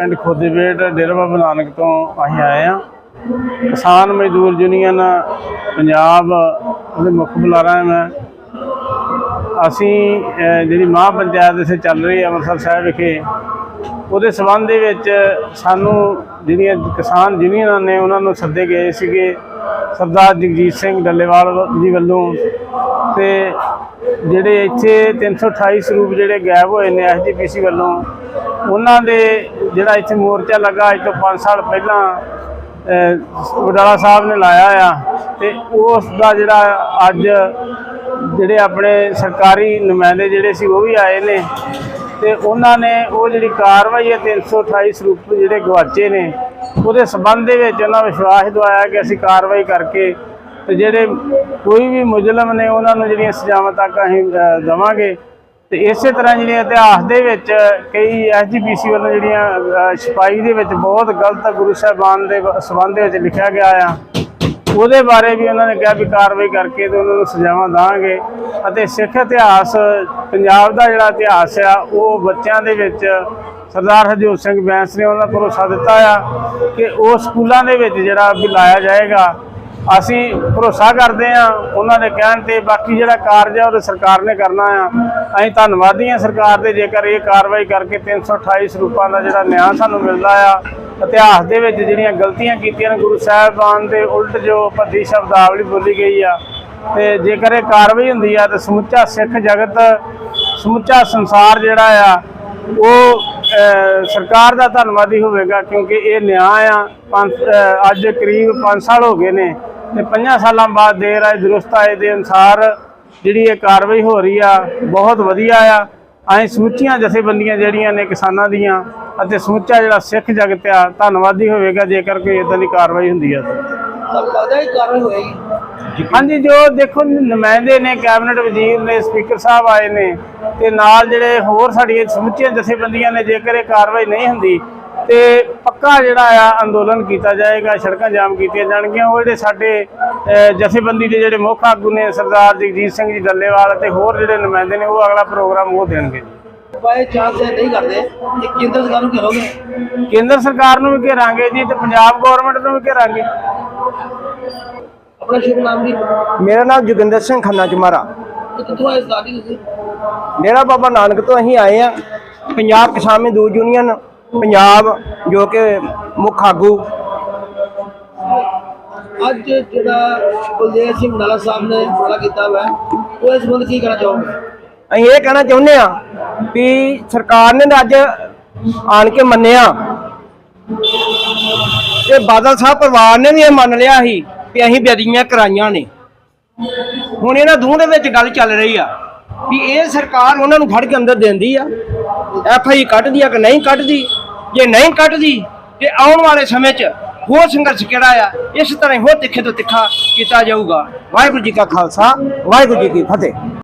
ਪਿੰਡ ਖੋਦੇਬੇਟ ਡੇਰਾ ਬਾਬਾ ਨਾਨਕ ਤੋਂ ਅਸੀਂ ਆਏ ਆ ਕਿਸਾਨ ਮਜ਼ਦੂਰ ਯੂਨੀਅਨ ਪੰਜਾਬ ਦੇ ਮੁੱਖ ਬੁਲਾਰਾ ਹਾਂ ਮੈਂ। ਅਸੀਂ ਜਿਹੜੀ ਮਹਾਂ ਪੰਚਾਇਤ ਇਸੇ ਚੱਲ ਰਹੀ ਹੈ ਅੰਮ੍ਰਿਤਸਰ ਸਾਹਿਬ ਵਿਖੇ, ਉਹਦੇ ਸਬੰਧ ਦੇ ਵਿੱਚ ਸਾਨੂੰ ਜਿਹੜੀਆਂ ਕਿਸਾਨ ਯੂਨੀਅਨਾਂ ਨੇ ਉਹਨਾਂ ਨੂੰ ਸੱਦੇ ਗਏ ਸੀਗੇ। ਸਰਦਾਰ ਜਗਜੀਤ ਸਿੰਘ ਡੱਲੇਵਾਲ ਜੀ ਵੱਲੋਂ ਤੇ ਜਿਹੜੇ ਇੱਥੇ 328 ਸਰੂਪ ਜਿਹੜੇ ਗਾਇਬ ਹੋਏ ਨੇ ਐਸਜੀਪੀਸੀ ਵੱਲੋਂ ਉਹਨਾਂ ਦੇ ਜਿਹੜਾ ਇੱਥੇ ਮੋਰਚਾ ਲੱਗਾ ਅੱਜ ਤੋਂ 5 ਸਾਲ ਪਹਿਲਾਂ ਅਹ, ਵਡਾਲਾ ਸਾਹਿਬ ਨੇ ਲਾਇਆ ਆ ਤੇ ਉਸ ਦਾ ਜਿਹੜਾ ਅੱਜ ਜਿਹੜੇ ਆਪਣੇ ਸਰਕਾਰੀ ਨੁਮਾਇੰਦੇ ਜਿਹੜੇ ਸੀ ਉਹ ਵੀ ਆਏ ਨੇ ਤੇ ਉਹਨਾਂ ਨੇ ਉਹ ਜਿਹੜੀ ਕਾਰਵਾਈ ਹੈ 328 ਸਰੂਪ ਜਿਹੜੇ ਗਵਾਚੇ ਨੇ ਉਹਦੇ ਸਬੰਧ ਦੇ ਵਿੱਚ ਉਹਨਾਂ ਵਿਸ਼ਵਾਸ ਦਵਾਇਆ ਕਿ ਅਸੀਂ ਕਾਰਵਾਈ ਕਰਕੇ ਤੇ ਜਿਹੜੇ ਕੋਈ ਵੀ ਮੁਜ਼ਲਮ ਨੇ ਉਹਨਾਂ ਨੂੰ ਜਿਹੜੀਆਂ ਸਜ਼ਾਵਾਂ ਤੱਕ ਅਸੀਂ ਅ, ਦੇਵਾਂਗੇ। ਤੇ ਇਸੇ ਤਰ੍ਹਾਂ ਜਿਹੜੀਆਂ ਇਤਿਹਾਸ ਦੇ ਵਿੱਚ ਕਈ ਐਸਜੀਪੀਸੀ ਵੱਲੋਂ ਜਿਹੜੀਆਂ ਅ, ਛਪਾਈ ਦੇ ਵਿੱਚ ਬਹੁਤ ਗਲਤ ਗੁਰੂ ਸਾਹਿਬਾਨ ਦੇ ਵ- ਸੰਬੰਧ ਦੇ ਵਿੱਚ ਲਿਖਿਆ ਗਿਆ ਆ। ਉਹਦੇ ਬਾਰੇ ਵੀ ਉਹਨਾਂ ਨੇ ਕਿਹਾ ਵੀ ਕਾਰਵਾਈ ਕਰਕੇ ਤੇ ਉਹਨਾਂ ਨੂੰ ਸਜ਼ਾਵਾਂ ਦਾਂਗੇ ਅਤੇ ਸਿੱਖ ਇਤਿਹਾਸ ਪੰਜਾਬ ਦਾ ਜਿਹੜਾ ਇਤਿਹਾਸ ਆ ਉਹ ਬੱਚਿਆਂ ਦੇ ਵਿੱਚ ਸਰਦਾਰ ਹਰਜੋਤ ਸਿੰਘ ਬੈਂਸ ਨੇ ਉਹਨਾਂ ਕੋਲੋਂ ਭਰੋਸਾ ਦਿੱਤਾ ਆ ਕਿ ਉਹ ਸਕੂਲਾਂ ਦੇ ਵਿੱਚ ਜਿਹੜਾ ਵੀ ਲਾਇਆ ਜਾਏਗਾ ਅਸੀਂ ਭਰੋਸਾ ਕਰਦੇ ਆ ਉਹਨਾਂ ਦੇ ਕਹਿਣ ਤੇ, ਬਾਕੀ ਜਿਹੜਾ ਕਾਰਜ ਆ, ਉਹ ਸਰਕਾਰ ਨੇ ਕਰਨਾ ਆ। ਅਸੀਂ ਧੰਨਵਾਦੀ ਆ ਸਰਕਾਰ ਦੇ, ਜੇਕਰ ਇਹ ਕਾਰਵਾਈ ਕਰਕੇ 328 ਸਰੂਪਾਂ ਦਾ ਜਿਹੜਾ ਨਿਆਂ ਸਾਨੂੰ ਮਿਲਦਾ ਆ, ਇਤਿਹਾਸ ਦੇ ਵਿੱਚ ਜਿਹੜੀਆਂ ਗਲਤੀਆਂ ਕੀਤੀਆਂ ਨੇ, ਗੁਰੂ ਸਾਹਿਬਾਨ ਦੇ ਉਲਟ ਜੋ ਭੱਦੀ ਸ਼ਬਦਾਵਲੀ ਬੋਲੀ ਗਈ ਆ, ਤੇ ਜੇਕਰ ਇਹ ਕਾਰਵਾਈ ਹੁੰਦੀ ਆ, ਤਾਂ ਸਮੁੱਚਾ ਸਿੱਖ ਜਗਤ, ਸਮੁੱਚਾ ਸੰਸਾਰ ਜਿਹੜਾ ਆ, ਉਹ ਸਰਕਾਰ ਦਾ ਧੰਨਵਾਦੀ ਹੋਵੇਗਾ, ਕਿਉਂਕਿ ਇਹ ਨਿਆਂ ਆ। ਪੰਜ ਅੱਜ ਕਰੀਬ 5 ਸਾਲ ਹੋ ਗਏ ਨੇ। ਤੇ 5 ਸਾਲਾਂ ਬਾਅਦ ਦੇਰ ਆਏ ਦਰੁਸਤ ਆਏ ਦੇ ਅਨਸਾਰ ਜਿਹੜੀ ਇਹ ਕਾਰਵਾਈ ਹੋ ਰਹੀ ਆ ਬਹੁਤ ਵਧੀਆ ਆ। ਅਸੀਂ ਸਮੁੱਚੀਆਂ ਜਥੇਬੰਦੀਆਂ ਜਿਹੜੀਆਂ ਨੇ ਕਿਸਾਨਾਂ ਦੀਆਂ ਅਤੇ ਸਮੁੱਚਾ ਜਿਹੜਾ ਸਿੱਖ ਜਗਤ ਆ ਧੰਨਵਾਦੀ ਹੋਵੇਗਾ ਜੇਕਰ ਕੋਈ ਇਦਾਂ ਦੀ ਕਾਰਵਾਈ ਹੁੰਦੀ ਆ ਤਾਂ। ਤੁਹਾਨੂੰ ਲੱਗਦਾ ਹੈ ਕਾਰਵਾਈ ਹੋਏਗੀ। ਹਾਂਜੀ ਜੋ ਦੇਖੋ ਨੁਮਾਇੰਦੇ ਨੇ ਕੈਬਨਿਟ ਵਜ਼ੀਰ ਨੇ ਸਪੀਕਰ ਸਾਹਿਬ ਆਏ ਨੇ ਤੇ ਨਾਲ ਜਿਹੜੇ ਹੋਰ ਸਾਡੀਆਂ ਸਮੁੱਚੀਆਂ ਜਥੇਬੰਦੀਆਂ ਨੇ ਜੇਕਰ ਇਹ ਕਾਰਵਾਈ ਨਹੀਂ ਹੁੰਦੀ ਤੇ ਪੱਕਾ ਜਿਹੜਾ ਆ ਅੰਦੋਲਨ ਕੀਤਾ ਜਾਏਗਾ ਸੜਕਾਂ ਜਾਮ ਕੀਤੀਆਂ ਜਾਣਗੀਆਂ ਉਹ ਜਿਹੜੇ ਸਾਡੇ ਜਥੇਬੰਦੀ ਦੇ ਜਿਹੜੇ ਮੁੱਖ ਆਗੂ ਨੇ ਸਰਦਾਰ ਜਗਜੀਤ ਸਿੰਘ ਜੀ ਡੱਲੇਵਾਲ ਤੇ ਹੋਰ ਜਿਹੜੇ ਨੁਮਾਇੰਦੇ ਨੇ ਉਹ ਅਗਲਾ ਪ੍ਰੋਗਰਾਮ ਉਹ ਦੇਣਗੇ ਜੀ। ਬਾਈ ਚਾਂਸ ਨਹੀਂ ਕਰਦੇ। ਤੇ ਕੇਂਦਰ ਸਰਕਾਰ ਨੂੰ ਘਰੋਗੇ? ਕੇਂਦਰ ਸਰਕਾਰ ਨੂੰ ਵੀ ਘੇਰਾਂਗੇ ਜੀ ਤੇ ਪੰਜਾਬ ਗਵਰਨਮੈਂਟ ਨੂੰ ਵੀ ਘੇਰਾਂਗੇ। ਆਪਣਾ ਸ਼ੁਭ ਨਾਮ ਜੀ ਮੇਰਾ ਨਾਮ ਜੋਗਿੰਦਰ ਸਿੰਘ ਖੰਨਾ ਚਮਾਰਾ। ਤੇ ਕਿੱਥੋਂ ਆਏ ਸਾਡੀ ਤੁਸੀਂ? ਡੇਰਾ ਬਾਬਾ ਨਾਨਕ ਤੋਂ ਅਸੀਂ ਆਏ ਆ ਪੰਜਾਬ ਕਿਸਾਨ ਮਜ਼ਦੂਰ ਯੂਨੀਅਨ ਪੰਜਾਬ ਜੋ ਕਿ ਮੁੱਖ ਆਗੂ। ਅੱਜ ਜਿਹੜਾ ਕੁਲਦੇਵ ਸਿੰਘ ਨਾਲਾ ਸਾਹਿਬ ਨੇ ਫੜਾ ਕੀਤਾ ਵਾ ਉਹ ਇਸ ਸੰਬੰਧ ਕੀ ਕਹਿਣਾ ਚਾਹੋਗੇ? ਅਸੀਂ ਇਹ ਕਹਿਣਾ ਚਾਹੁੰਦੇ ਆ ਵੀ ਸਰਕਾਰ ਨੇ ਅੱਜ ਆਣ ਕੇ ਮੰਨਿਆ। ਤੇ ਬਾਦਲ ਸਾਹਿਬ ਪਰਿਵਾਰ ਨੇ ਵੀ ਇਹ ਮੰਨ ਲਿਆ ਸੀ ਵੀ ਅਸੀਂ ਬੇਦੀਆਂ ਕਰਾਈਆਂ ਨੇ। ਹੁਣ ਇਹਨਾਂ ਦੋਹਾਂ ਦੇ ਵਿੱਚ ਗੱਲ ਚੱਲ ਰਹੀ ਆ ਵੀ ਇਹ ਸਰਕਾਰ ਉਹਨਾਂ ਨੂੰ ਫੜ ਕੇ ਅੰਦਰ ਦਿੰਦੀ ਆ। ਐਫ ਆਈ ਕੱਢਦੀ ਆ ਕਿ ਨਹੀਂ ਕੱਢਦੀ? ਜੇ ਨਹੀਂ ਕੱਢਦੀ ਤੇ ਆਉਣ ਵਾਲੇ ਸਮੇਂ 'ਚ ਹੋਰ ਸੰਘਰਸ਼ ਕਿਹੜਾ ਆ? ਇਸ ਤਰ੍ਹਾਂ ਹੀ ਹੋਰ ਤਿੱਖੇ ਤੋਂ ਤਿੱਖਾ ਕੀਤਾ ਜਾਊਗਾ। ਵਾਹਿਗੁਰੂ ਜੀ ਕਾ ਖਾਲਸਾ, ਵਾਹਿਗੁਰੂ ਜੀ ਕੀ ਫਤਿਹ।